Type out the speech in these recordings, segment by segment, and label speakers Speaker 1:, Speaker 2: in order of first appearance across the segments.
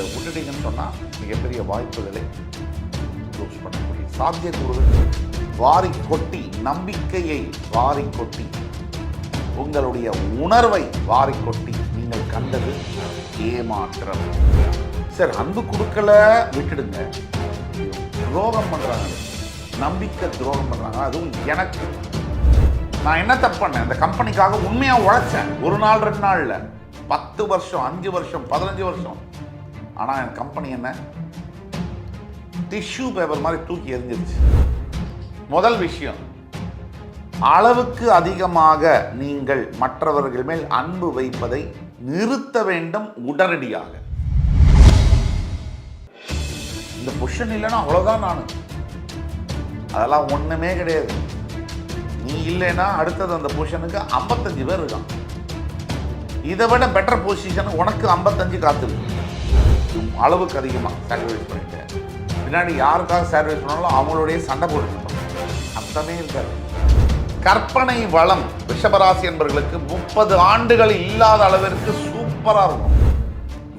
Speaker 1: இதை விட்டுட்டீங்கன்னு சொன்னால் மிகப்பெரிய வாய்ப்புகளை க்ளோஸ் பண்ணக்கூடிய சாத்தியக்கூறுகள் வாரி கொட்டி நம்பிக்கையை வாரி கொட்டி உங்களுடைய உணர்வை வாரி கொட்டி நீங்கள் கண்டது ஏமாற்றம். சார் அன்பு கொடுக்கல விட்டுடுங்க. துரோகம் பண்ணுறாங்க நம்பிக்கை துரோகம் பண்ணுறாங்க அதுவும் எனக்கு. நான் என்ன தப்பு பண்ணேன்? அந்த கம்பெனிக்காக உண்மையாக உழைச்சேன். ஒரு நாள் ரெண்டு நாளில். பத்து வருஷம் அஞ்சு வருஷம் பதினஞ்சு வருஷம். ஆனால் என் கம்பெனி என்ன? டிஷ்யூ பேப்பர் மாதிரி தூக்கி எரிஞ்சிருச்சு முதல் விஷயம் அளவுக்கு அதிகமாக நீங்கள் மற்றவர்கள் மேல் அன்பு வைப்பதை நிறுத்த வேண்டும் உடனடியாக. இந்த பொஷன் இல்லைன்னா அவ்வளோதான் நான். அதெல்லாம் ஒன்றுமே கிடையாது. நீ இல்லைன்னா அடுத்தது அந்த பொசிஷனுக்கு ஐம்பத்தஞ்சு பேர் இருக்கான் இதை விட பெட்டர் பொசிஷன் உனக்கு ஐம்பத்தஞ்சு காத்துருக்கு. அளவுக்கு அதிகமாக சாக்ரிஃபைஸ் பண்ணிட்டேன் பின்னாடி யாருக்காக சாக்ரிஃபைஸ் பண்ணாலும் அவங்களுடைய சண்டை போட்டு அர்த்தமே இருக்காது கற்பனை வளம் ரிஷபராசி என்பவர்களுக்கு முப்பது ஆண்டுகள் இல்லாத அளவிற்கு சூப்பராக இருக்கும்.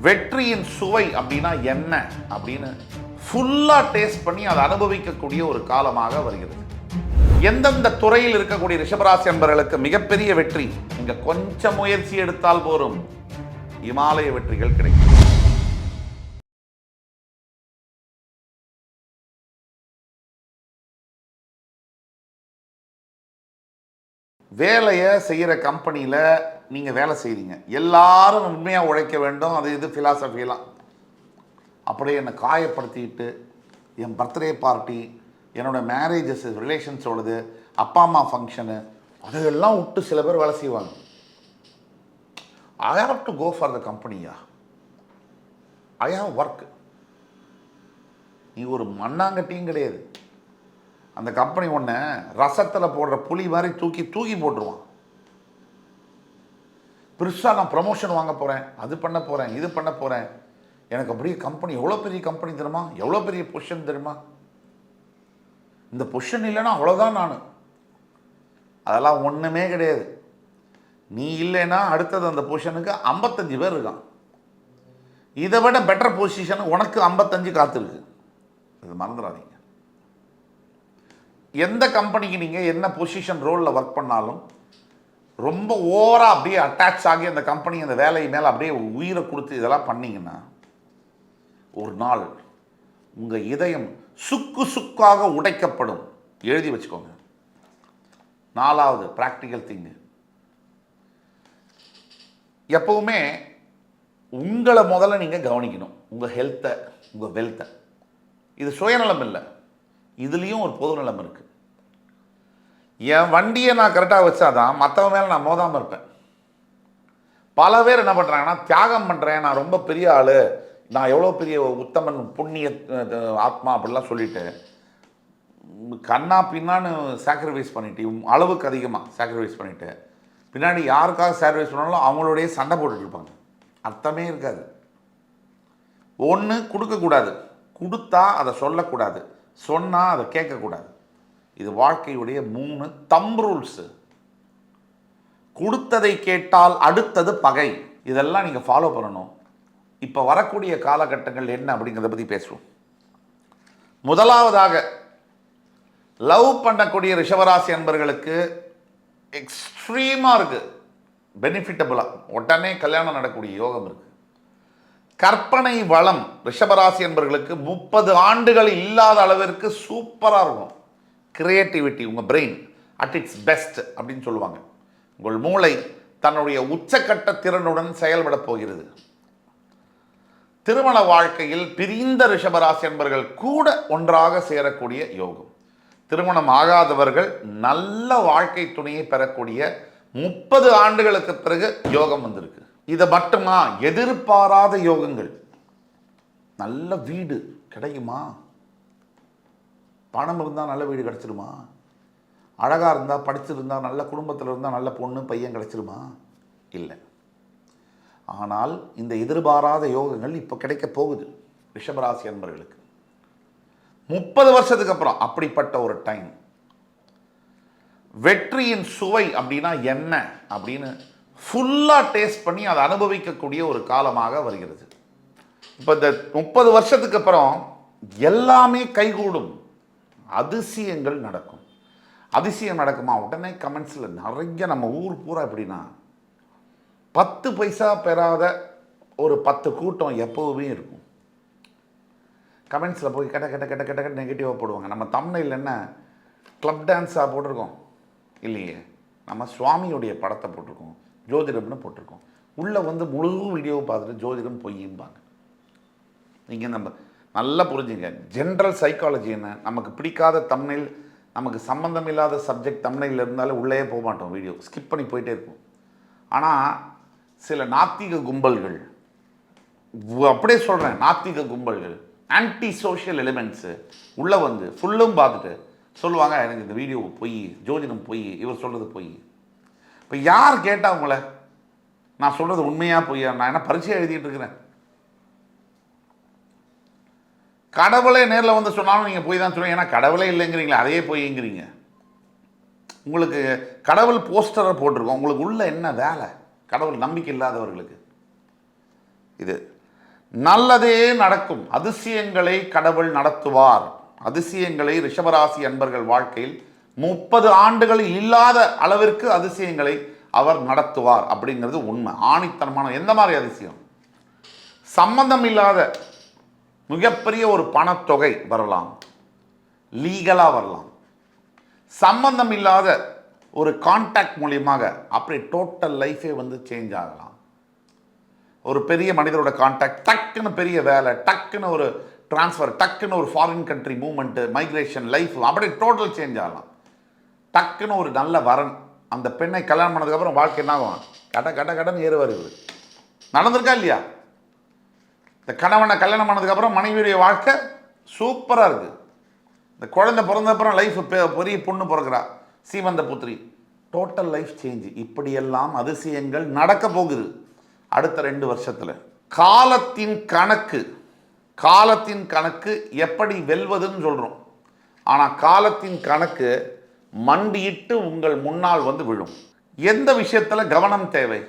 Speaker 1: வெற்றியின் சுவை அப்படின்னா என்ன அப்படின்னு ஃபுல்லாக டேஸ்ட் பண்ணி அதை அனுபவிக்கக்கூடிய ஒரு காலமாக வருகிறது. எந்தெந்த துறையில் இருக்கக்கூடிய ரிஷபராசி என்பவர்களுக்கு மிகப்பெரிய வெற்றி இங்கே கொஞ்சம் முயற்சி எடுத்தால் போரும். இமாலய வெற்றிகள் கிடைக்கும். வேலையை செய்கிற கம்பெனியில் நீங்கள் வேலை செய்கிறீங்க எல்லாரும் உண்மையாக உழைக்க வேண்டும். அது இது ஃபிலாசபிலாம் அப்படியே என்னை காயப்படுத்திக்கிட்டு என் பர்த்டே பார்ட்டி என்னோட மேரேஜஸ் ரிலேஷன்ஸோடது அப்பா அம்மா ஃபங்க்ஷனு அதையெல்லாம் விட்டு சில பேர் வேலை செய்வாங்க. I have to go for the கம்பெனியா ஐ ஹாவ் ஒர்க் நீ ஒரு மண்ணாங்கட்டியும் கிடையாது. அந்த கம்பெனி ஒன்று ரசத்தில் போடுற புளி மாதிரி தூக்கி தூக்கி போட்டுருவான். பெருசாக நான் ப்ரமோஷன் வாங்க போகிறேன் அது பண்ண போகிறேன் இது பண்ண போகிறேன் எனக்கு அப்படியே கம்பெனி எவ்வளோ பெரிய கம்பெனி தெரியுமா? எவ்வளோ பெரிய பொசிஷன் தெரியுமா? இந்த பொசிஷன் இல்லைன்னா அவ்வளோதான் நான். அதெல்லாம் ஒன்றுமே கிடையாது. நீ இல்லைன்னா அடுத்தது அந்த பொசிஷனுக்கு ஐம்பத்தஞ்சு பேர் இருக்கான். இதை விட பெட்டர் பொசிஷன் உனக்கு ஐம்பத்தஞ்சு காத்திருக்கு. இது மறந்துடாதீங்க. எந்த கம்பெனிக்கு நீங்கள் என்ன பொசிஷன் ரோலில் ஒர்க் பண்ணாலும் ரொம்ப ஓவராக அப்படியே அட்டாச் ஆகி அந்த கம்பெனி அந்த வேலை மேலே அப்படியே உயிரை கொடுத்து இதெல்லாம் பண்ணிங்கன்னா ஒரு நாள் உங்கள் இதயம் சுக்கு சுக்காக உடைக்கப்படும். எழுதி வச்சுக்கோங்க. நாலாவது ப்ராக்டிக்கல் திங்கு எப்பவுமே உங்களை முதல்ல நீங்கள் கவனிக்கணும். உங்கள் ஹெல்த்தை உங்கள் வெல்த்தை இது சுயநலம் இல்லை. இதுலேயும் ஒரு பொது நிலம் இருக்குது என் வண்டியை நான் கரெக்டாக வச்சாதான் மற்றவன் மேலே நான் மோதாமல் இருப்பேன். பல பேர் என்ன பண்ணுறாங்கன்னா தியாகம் பண்ணுறேன் நான் ரொம்ப பெரிய ஆள் நான் எவ்வளோ பெரிய உத்தமன் புண்ணிய ஆத்மா அப்படிலாம் சொல்லிட்டு கண்ணா பின்னான்னு சாக்ரிஃபைஸ் பண்ணிட்டு அளவுக்கு அதிகமாக சாக்ரிஃபைஸ் பண்ணிவிட்டு பின்னாடி யாருக்காக சாக்ரிஃபைஸ் பண்ணாலும் அவங்களுடைய சண்டை போட்டுட்டு இருப்பாங்க. அர்த்தமே இருக்காது. ஒன்று கொடுக்கக்கூடாது. கொடுத்தா அதை சொல்லக்கூடாது. சொன்னால் அதை கேட்கக்கூடாது. இது வாழ்க்கையுடைய மூணு தம் ரூல்ஸு கொடுத்ததை கேட்டால் அடுத்தது பகை. இதெல்லாம் நீங்கள் ஃபாலோ பண்ணணும். இப்போ வரக்கூடிய காலகட்டங்கள் என்ன அப்படிங்கிறத பற்றி பேசுவோம். முதலாவதாக லவ் பண்ணக்கூடிய ரிஷவராசி அன்பர்களுக்கு எக்ஸ்ட்ரீமாக இருக்குது பெனிஃபிட்டபுளாக உடனே கல்யாணம் நடக்கக்கூடிய யோகம் இருக்குது கற்பனை வளம் ரிஷபராசி என்பவர்களுக்கு முப்பது ஆண்டுகள் இல்லாத அளவிற்கு சூப்பராக இருக்கும். கிரியேட்டிவிட்டி உங்கள் பிரெயின் அட் இட்ஸ் பெஸ்ட் அப்படின்னு சொல்லுவாங்க. உங்கள் மூளை தன்னுடைய உச்சக்கட்ட திறனுடன் செயல்பட போகிறது. திருமண வாழ்க்கையில் பிரிந்த ரிஷபராசி என்பர்கள் கூட ஒன்றாக சேரக்கூடிய யோகம். திருமணம் ஆகாதவர்கள் நல்ல வாழ்க்கை துணையை பெறக்கூடிய முப்பது ஆண்டுகளுக்கு பிறகு யோகம் வந்திருக்கு. இதை மட்டுமா? எதிர்பாராத யோகங்கள். நல்ல வீடு கிடைக்குமா? பணம் இருந்தால் நல்ல வீடு கிடச்சிருமா? அழகாக இருந்தால் படிச்சிருந்தா நல்ல குடும்பத்தில் இருந்தால் நல்ல பொண்ணு பையன் கிடச்சிருமா? இல்லை. ஆனால் இந்த எதிர்பாராத யோகங்கள் இப்போ கிடைக்க போகுது ரிஷபராசி அன்பர்களுக்கு. முப்பது வருஷத்துக்கு அப்புறம் அப்படிப்பட்ட ஒரு டைம் வெற்றியின் சுவை அப்படின்னா என்ன? அப்படின்னு ஃபுல்லாக டேஸ்ட் பண்ணி அதை அனுபவிக்கக்கூடிய ஒரு காலமாக வருகிறது. இப்போ இந்த முப்பது வருஷத்துக்கு அப்புறம் எல்லாமே கைகூடும். அதிசயங்கள் நடக்கும். அதிசயம் நடக்குமா? உடனே கமெண்ட்ஸில் நிறைய நம்ம ஊர் பூரா எப்படின்னா பத்து பைசா பெறாத ஒரு பத்து கூட்டம் எப்போவுமே இருக்கும். கமெண்ட்ஸில் போய் கெட்ட கெட்ட கெட்ட கெட்ட கெட்ட நெகட்டிவாக போடுவாங்க. நம்ம தமிழில் என்ன? கிளப் டான்ஸாக போட்டிருக்கோம். இல்லையே. நம்ம சுவாமியுடைய படத்தை போட்டிருக்கோம். ஜோதிடம்னு போட்டிருக்கோம். உள்ளே வந்து முழு வீடியோவை பார்த்துட்டு ஜோதிடம் பொய்யும்பாங்க. நீங்கள் நம்ம நல்லா புரிஞ்சுங்க. ஜென்ரல் சைக்காலஜி என்ன? நமக்கு பிடிக்காத தமிழில் நமக்கு சம்மந்தம் இல்லாத சப்ஜெக்ட் தமிழில் இருந்தாலும் உள்ளே போக மாட்டோம் வீடியோ ஸ்கிப் பண்ணி போயிட்டே இருக்கும் ஆனால் சில நாத்திக கும்பல்கள் அப்படியே சொல்கிறேன் நாத்திக கும்பல்கள் ஆன்டி சோஷியல் எலிமெண்ட்ஸு உள்ளே வந்து ஃபுல்லும் பார்த்துட்டு சொல்லுவாங்க எனக்கு இந்த வீடியோ பொய் ஜோதிடம் பொய் இவர் சொல்கிறது பொய். இப்போ யார் கேட்டா உங்களை? நான் சொல்கிறது உண்மையாக பொய்யா? நான் என்ன பரீட்சை எழுதிட்டு இருக்கிறேன். கடவுளே நேரில் வந்து சொன்னாலும் நீங்கள் போய் தான் சொல்லுவீங்க. ஏன்னா கடவுளே இல்லைங்கிறீங்களா அதையே போய்ங்கிறீங்க. உங்களுக்கு கடவுள் போஸ்டரை போட்டிருக்கோம். உங்களுக்கு உள்ள என்ன வேலை? கடவுள் நம்பிக்கை இல்லாதவர்களுக்கு. இது நல்லதே நடக்கும். அதிசயங்களை கடவுள் நடத்துவார். அதிசயங்களை ரிஷபராசி அன்பர்கள் வாழ்க்கையில் முப்பது ஆண்டுகளில் இல்லாத அளவிற்கு அதிசயங்களை அவர் நடத்துவார் அப்படிங்கிறது உண்மை. ஆணித்தனமான எந்த மாதிரி அதிசயம்? சம்பந்தம் இல்லாத மிகப்பெரிய ஒரு பணத்தொகை வரலாம். லீகலாக வரலாம். சம்பந்தம் இல்லாத ஒரு கான்டாக்ட் மூலியமாக அப்படி டோட்டல் லைஃபே வந்து சேஞ்ச் ஆகலாம். ஒரு பெரிய மனிதரோட கான்டாக்ட் டக்குன்னு பெரிய வேலை டக்குன்னு ஒரு ட்ரான்ஸ்ஃபர் டக்குன்னு ஒரு foreign country movement migration life அப்படியே டோட்டல் சேஞ்ச் ஆகலாம். டக்குன்னு ஒரு நல்ல வரன். அந்த பெண்ணை கல்யாணம் பண்ணதுக்கப்புறம் வாழ்க்கை என்ன ஆகும்? கட கட கடன் ஏறு வருது. நடந்திருக்கா இல்லையா? இந்த கணவனை கல்யாணம் பண்ணதுக்கப்புறம் மனைவியுடைய வாழ்க்கை சூப்பராக இருக்குது இந்த குழந்தை பிறந்தப்புறம் லைஃப் பெரிய பொண்ணு பிறக்கிறா சீமந்த புத்திரி. டோட்டல் லைஃப் சேஞ்ச் இப்படியெல்லாம் அதிசயங்கள் நடக்க போகுது. அடுத்த ரெண்டு வருஷத்தில். காலத்தின் கணக்கு காலத்தின் கணக்கு எப்படி வெல்வதுன்னு சொல்கிறோம் ஆனால் காலத்தின் கணக்கு மண்டியிட்டு உங்கள் முன்னால் வந்து விழும். எந்த விஷயத்தில் கவனம் தேவை?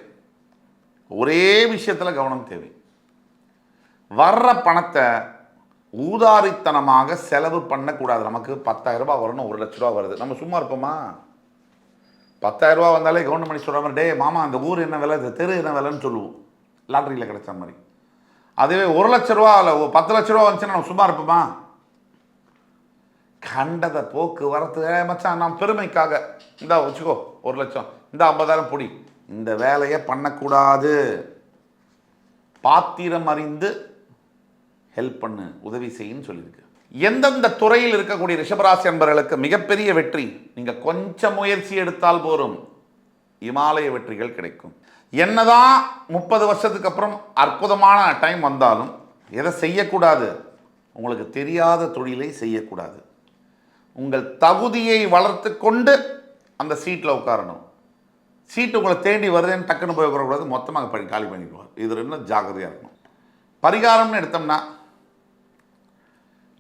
Speaker 1: ஒரே விஷயத்தில் கவனம் தேவை. வர்ற பணத்தை ஊதாரித்தனமாக செலவு பண்ணக்கூடாது. நமக்கு பத்தாயிரம் ரூபாய் வரணும் ஒரு லட்ச ரூபா வருது. நம்ம சும்மா இருப்போமா? பத்தாயிரம் ரூபா வந்தாலே கவர்மெண்ட் சொல்கிற மாதிரி டே மாமா அந்த ஊர் என்ன விலை? இந்த தெரு என்ன விலைன்னு சொல்லுவோம். லாட்ரியில் கிடைச்ச மாதிரி. அதுவே ஒரு லட்ச ரூபா இல்லை பத்து லட்ச ரூபா வந்துச்சுன்னா நம்ம சும்மா இருப்போமா? கண்டதை போக்கு வரத்து "ஏ மச்சான் நான் பெருமைக்காக. இந்தா வச்சுக்கோ ஒரு லட்சம். இந்த ஐம்பதாயிரம் பொடி. இந்த வேலையை பண்ணக்கூடாது. பாத்திரம் அறிந்து ஹெல்ப் பண்ணு உதவி செய்யுன்னு சொல்லியிருக்கு. எந்தெந்த துறையில் இருக்கக்கூடிய ரிஷபராசி அன்பர்களுக்கு மிகப்பெரிய வெற்றி? நீங்கள் கொஞ்சம் முயற்சி எடுத்தால் போதும் இமாலய வெற்றிகள் கிடைக்கும். என்னதான் முப்பது வருஷத்துக்கு அப்புறம் அற்புதமான டைம் வந்தாலும் எதை செய்யக்கூடாது? உங்களுக்கு தெரியாத தொழிலை செய்யக்கூடாது. உங்கள் தகுதியை வளர்த்து கொண்டு அந்த சீட்டில் உட்காரணும். சீட்டு உங்களை தேடி வருதுன்னு டக்குன்னு போய் உட்காரக்கூடாது மொத்தமாக பண்ணி காலி பண்ணிடுவார் இது இன்னும் ஜாக்கிரதையாக இருக்கணும். பரிகாரம்னு எடுத்தோம்னா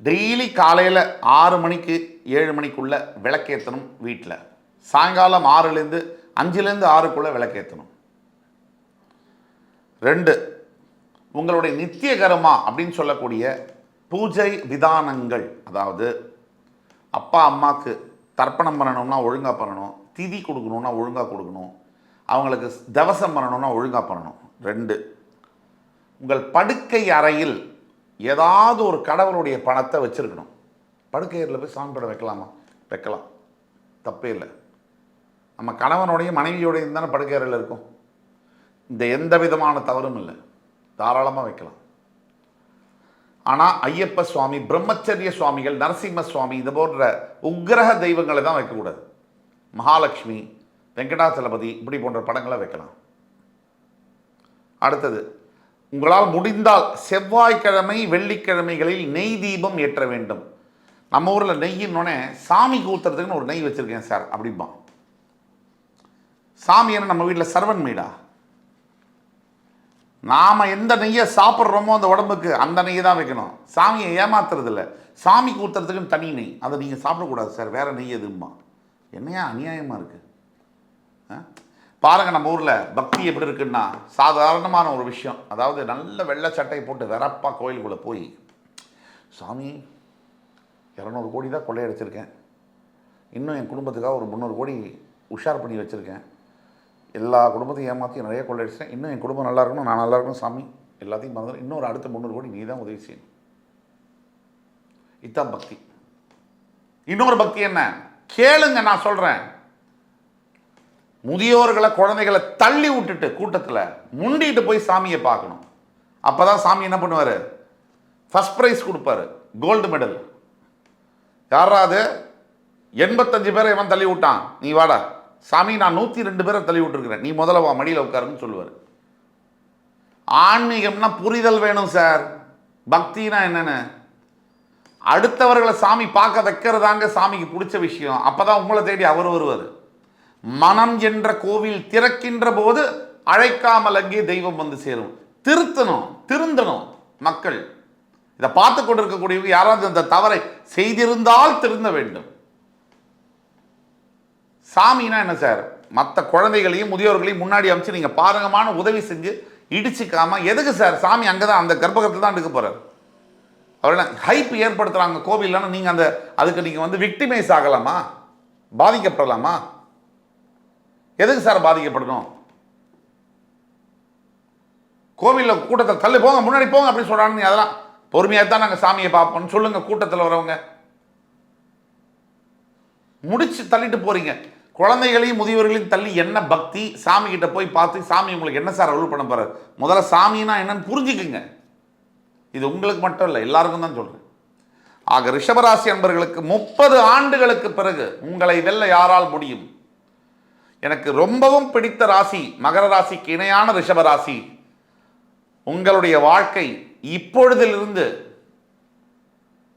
Speaker 1: டெய்லி காலையில் ஆறு மணிக்கு ஏழு மணிக்குள்ளே விளக்கேற்றணும் வீட்டில் சாயங்காலம் ஆறுலேருந்து அஞ்சுலேருந்து ஆறுக்குள்ளே விளக்கேற்றணும் ரெண்டு உங்களுடைய நித்திய கர்மா அப்படின்னு சொல்லக்கூடிய பூஜை விதானங்கள் அதாவது அப்பா அம்மாவுக்கு தர்ப்பணம் பண்ணணும்னா ஒழுங்காக பண்ணணும் திதி கொடுக்கணும்னா ஒழுங்காக கொடுக்கணும் அவங்களுக்கு தவசம் பண்ணணும்னா ஒழுங்காக பண்ணணும். ரெண்டு உங்கள் படுக்கை அறையில் ஏதாவது ஒரு கடவுளுடைய பணத்தை வச்சுருக்கணும். படுக்கை அறையில் போய் சாமி படம் வைக்கலாமா? வைக்கலாம். தப்பே இல்லை. நம்ம கணவனுடைய மனைவியோடையும் தானே படுக்கை அறையில் இருக்கும். இந்த எந்த விதமான தவறும் இல்லை. தாராளமாக வைக்கலாம். ஆனால் ஐயப்ப சுவாமி பிரம்மச்சரிய சுவாமிகள் நரசிம்ம சுவாமி இது போன்ற உக்ரக தெய்வங்களை தான் வைக்கக்கூடாது. மகாலட்சுமி வெங்கடாச்சலபதி இப்படி போன்ற படங்களை வைக்கலாம். அடுத்தது உங்களால் முடிந்தால் செவ்வாய்க்கிழமை வெள்ளிக்கிழமைகளில் நெய் தீபம் ஏற்ற வேண்டும். நம்ம ஊரில் நெய்யின்னொடனே சாமி ஊத்துறதுக்குன்னு ஒரு நெய் வச்சுருக்கேன் சார் அப்படிம்பான். சாமி என்ன நம்ம வீட்டில் சர்வன் மீடா நாம் எந்த நெய்யை சாப்பிட்றோமோ அந்த உடம்புக்கு அந்த நெய்யை தான் வைக்கணும். சாமியை ஏமாத்துறதில்ல. சாமி சாமிக்கு ஊற்றுறதுக்குன்னு தனி நெய். அதை நீங்கள் சாப்பிடக்கூடாது சார். வேறு நெய் எதுமா என்னையா அநியாயமாக இருக்குது பாருங்கள் நம்ம ஊரில் பக்தி எப்படி இருக்குன்னா சாதாரணமான ஒரு விஷயம். அதாவது நல்ல வெள்ளை சட்டை போட்டு வெறப்பாக கோயிலுக்குள்ளே போய் சாமி இரநூறு கோடி தான் கொள்ளையடிச்சிருக்கேன். இன்னும் என் குடும்பத்துக்காக ஒரு முந்நூறு கோடி உஷார் பண்ணி வச்சுருக்கேன். எல்லா குடும்பத்தையும் ஏமாற்றி நிறைய கொள்ளையடிச்சிட்டேன். இன்னும் என் குடும்பம் நல்லா இருக்கணும் நான் நல்லா இருக்கணும் சாமி எல்லாத்தையும் மறந்து இன்னொரு அடுத்த முந்நூறு கோடி நீ தான் உதவி செய்யணும். இதுதான் பக்தி. இன்னொரு பக்தி என்ன? கேளுங்க நான் சொல்கிறேன் முதியோர்களை குழந்தைகளை தள்ளி விட்டுட்டு கூட்டத்தில் முண்டிட்டு போய் சாமியை பார்க்கணும். அப்போ தான் சாமி என்ன பண்ணுவார்? ஃபஸ்ட் ப்ரைஸ் கொடுப்பாரு. கோல்டு மெடல் யாராவது எண்பத்தஞ்சு பேரை இவன் தள்ளி விட்டான். நீ வாடா. சாமி நான் நூற்றி ரெண்டு பேரை தள்ளி விட்டுருக்கிறேன். நீ முதல்ல வா மடியில் உட்காருன்னு சொல்லுவார். ஆன்மீகம்னா புரிதல் வேணும் சார் பக்தினா என்னென்னு? அடுத்தவர்களை சாமி பார்க்க வைக்கிறதாங்க சாமிக்கு பிடிச்ச விஷயம். அப்போதான் உங்களை தேடி அவர் வருவார். மனம் என்ற கோவில் திறக்கின்ற போது அழைக்காமல் அங்கே தெய்வம் வந்து சேரும். திருத்தணும் திருந்தணும் மக்கள். இதை பார்த்து கொண்டிருக்கக்கூடியவங்க யாராவது இந்த தவறை செய்திருந்தால் திருந்த வேண்டும். சாமினா என்ன சார்? மற்ற குழந்தைகளையும் முதியோர்களையும் முன்னாடி அமைச்சு நீங்கள் பாரங்கமான உதவி செஞ்சு இடிச்சுக்காம எதுக்கு சார் சாமி அங்கே தான் அந்த கர்ப்பகத்தில் தான் எடுக்க போகிறார் அவர் என்ன ஹைப் ஏற்படுத்துகிறாங்க கோவில்னா நீங்கள் அந்த அதுக்கு நீங்கள் வந்து விக்டிமைஸ் ஆகலாமா? பாதிக்கப்படலாமா? எதுக்கு சார் பாதிக்கப்படணும்? கோவிலில் கூட்டத்தில் தள்ளி போங்க முன்னாடி போங்க அப்படின்னு சொல்கிறாங்க அதெல்லாம் பொறுமையாக தான் நாங்கள் சாமியை பார்ப்போம்னு சொல்லுங்கள் கூட்டத்தில் வரவங்க. முடிச்சு தள்ளிட்டு போகிறீங்க குழந்தைகளையும் முதியவர்களையும் தள்ளி என்ன பக்தி? சாமி கிட்ட போய் பார்த்து சாமி உங்களுக்கு என்ன சார் அருள் பண்ண போறாரு? முதல்ல சாமின்னா என்னன்னு புரிஞ்சுக்குங்க. இது உங்களுக்கு மட்டும் இல்லை எல்லாருக்கும் தான் சொல்றேன். ஆக ரிஷபராசி அன்பர்களுக்கு முப்பது ஆண்டுகளுக்கு பிறகு உங்களை வெல்ல யாரால் முடியும்? எனக்கு ரொம்பவும் பிடித்த ராசி மகர ராசிக்கு இணையான ரிஷபராசி. உங்களுடைய வாழ்க்கை இப்பொழுதிலிருந்து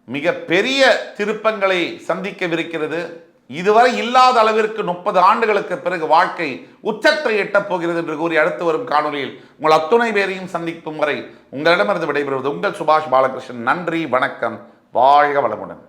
Speaker 1: மிக பெரிய திருப்பங்களை சந்திக்கவிருக்கிறது. இதுவரை இல்லாத அளவிற்கு முப்பது ஆண்டுகளுக்கு பிறகு வாழ்க்கை உச்சத்தை எட்டப் போகிறது என்று கூறி அடுத்து வரும் காணொலியில் உங்கள் அத்துணை பேரையும் சந்திக்கும் வரை உங்களிடமிருந்து விடைபெறுவது உங்கள் சுபாஷ் பாலகிருஷ்ணன். நன்றி வணக்கம். வாழ்க வளமுடன்.